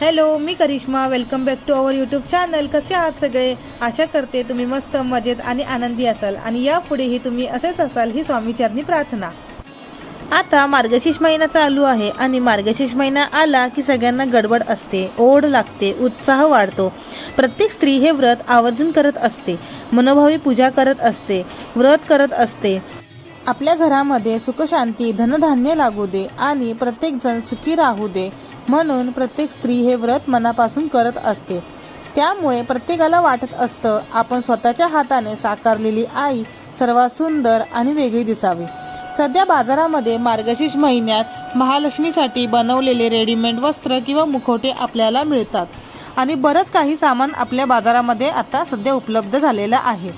Hello me Karishma. Welcome back to our YouTube channel कसे आहात सगळे? आशा करते तुम्ही मस्त मजेत आणि आनंदी असाल. आणि यापुढेही तुम्ही असेच असाल ही स्वामीचरणी प्रार्थना. आता मार्गशीर्ष महिना चालू आहे आणि मार्गशीर्ष महिना आला की सगळ्यांना गडबड असते ओढ लागते उत्साह वाढतो. प्रत्येक स्त्री हे व्रत आवर्जून करत असते मनोभावी पूजा करत असते व्रत करत असते. आपल्या घरामध्ये सुखशांती धनधान्य लागू दे आणि प्रत्येकजण सुखी राहू दे. म्हणून प्रत्येक स्त्री हे व्रत मनापासून करत असते. त्यामुळे प्रत्येकाला वाटत असतं आपण स्वतःच्या हाताने साकारलेली आई सर्वात सुंदर आणि वेगळी दिसावी. सध्या बाजारामध्ये मार्गशीर्ष महिन्यात महालक्ष्मीसाठी बनवलेले रेडीमेड वस्त्र किंवा मुखवटे आपल्याला मिळतात. आणि बरंच काही सामान आपल्या बाजारामध्ये आता सध्या उपलब्ध झालेलं आहे.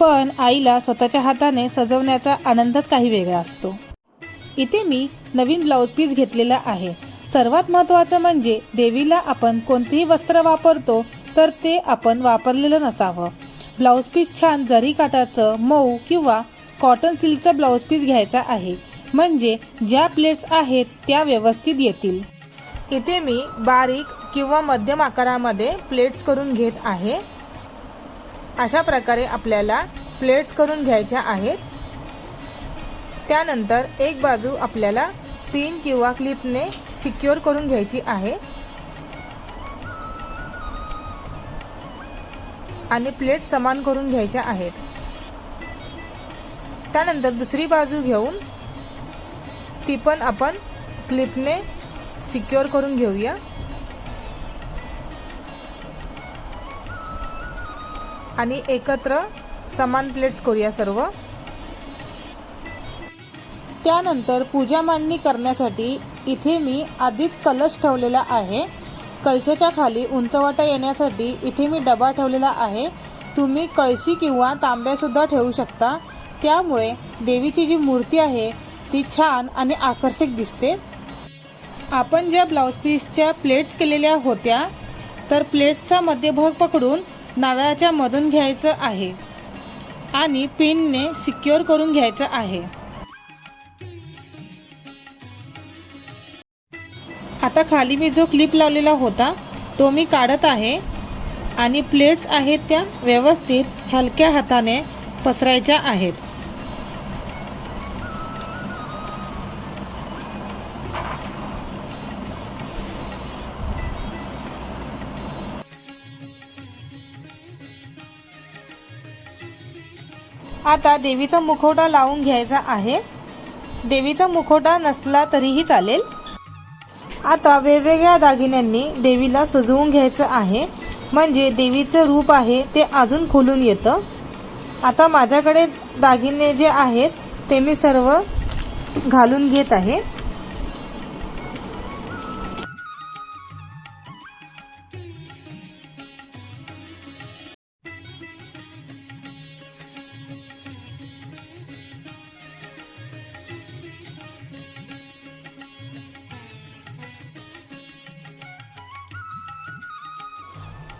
पण आईला स्वतःच्या हाताने सजवण्याचा आनंदच काही वेगळा असतो. इथे मी नवीन ब्लाऊज पीस घेतलेला आहे. सर्वात महत्त्वाचं म्हणजे देवीला आपण कोणतेही वस्त्र वापरतो तर ते आपण वापरलेलं नसावं. ब्लाऊज पीस छान जरी काटाचं मऊ किंवा कॉटन सिल्कचा ब्लाऊज पीस घ्यायचा आहे. म्हणजे ज्या प्लेट्स आहेत त्या व्यवस्थित येतील. इथे मी बारीक किंवा मध्यम आकारामध्ये प्लेट्स करून घेत आहे. अशा प्रकारे आपल्याला प्लेट्स करून घ्यायच्या आहेत. त्यानंतर एक बाजू आपल्याला पिन किंवा क्लिपने सिक्युअर करून घ्यायची आहे. आणि प्लेट समान करून घ्यायच्या आहेत. त्यानंतर दुसरी बाजू घेऊन ती पण आपण क्लिपने सिक्युअर करून घेऊया. आणि एकत्र समान प्लेट्स करूया सर्व. त्यानंतर पूजा मांडणी करण्यासाठी इथे मी आधीच कलश ठेवलेला आहे. कलशाच्या खाली उंचवाटा येण्यासाठी इथे मी डबा ठेवलेला आहे. तुम्ही कळशी किंवा तांब्यासुद्धा ठेवू शकता. त्यामुळे देवीची जी मूर्ती आहे ती छान आणि आकर्षक दिसते. आपण ज्या ब्लाऊज पीसच्या प्लेट्स केलेल्या होत्या तर प्लेट्सचा मध्यभाग पकडून नारळाच्या मधून घ्यायचं आहे आणि पिनने सिक्युअर करून घ्यायचं आहे. आता खाली मी जो क्लिप लावलेला होता तो मी काढत आहे. आणि प्लेट्स आहेत त्या व्यवस्थित हलक्या हाताने पसरायच्या आहेत. आता देवीचा मुखवटा लावून घ्यायचा आहे. देवीचा मुखवटा नसला तरीही चालेल. आता वेगवेगळ्या दागिन्यांनी देवीला सजवून घ्यायचं आहे. म्हणजे देवीचं रूप आहे ते अजून खुलून येतं. आता माझ्याकडे दागिने जे आहेत ते मी सर्व घालून घेत आहे.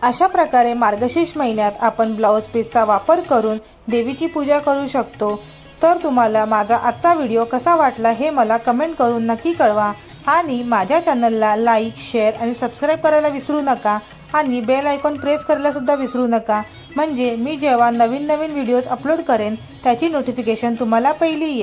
अशा प्रकारे मार्गशीर्ष महिन्यात आपण ब्लाऊज पीसचा वापर करून देवीची पूजा करू शकतो. तर तुम्हाला माझा आजचा व्हिडिओ कसा वाटला हे मला कमेंट करून नक्की कळवा आणि माझ्या चॅनलला लाईक शेअर आणि सबस्क्राईब करायला विसरू नका आणि बेल आयकॉन प्रेस करायलासुद्धा विसरू नका. म्हणजे मी जेव्हा नवीन नवीन व्हिडिओज अपलोड करेन त्याची नोटिफिकेशन तुम्हाला पहिली येईल.